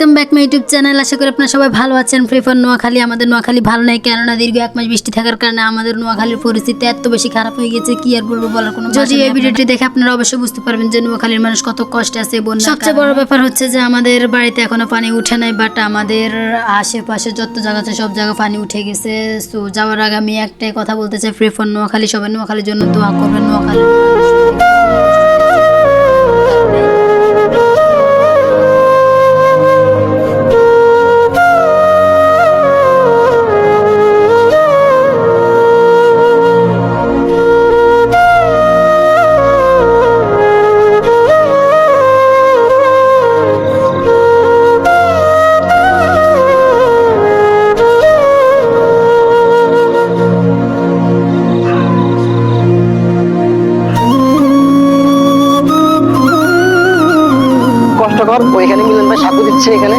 welcome back my YouTube channel আশা করি আপনারা সবাই ভালো আছেন। ফ্রি ফার নোয়াখালী আমাদের নোয়াখালী ভালো নাই কেননা দীর্ঘ এক মাস বৃষ্টি থাকার কারণে আমাদের নোয়াখালীর পরিস্থিতি এত বেশি খারাপ হয়ে গেছে কি আর বলব বলার কোনো যদি এই ভিডিওটি দেখে আপনারা অবশ্যই বুঝতে পারবেন যে নোয়াখালীর মানুষ কত কষ্টে আছে বন্যা সবচেয়ে বড় ব্যাপার হচ্ছে যে আমাদের বাড়িতে এখনও পানি উঠে নাই বাট আমাদের আশেপাশে যত জায়গা আছে সব জায়গা পানি উঠে গেছে। তো যাওয়ার আগে আমি একটাই কথা বলতে চাই ফ্রি ফর নোয়াখালী সবাই নোয়াখালীর জন্য দোয়া করবেন নোয়াখালী। কষ্টকর ওইখানে মিলন ভাই সাঁকু দিচ্ছে এখানে।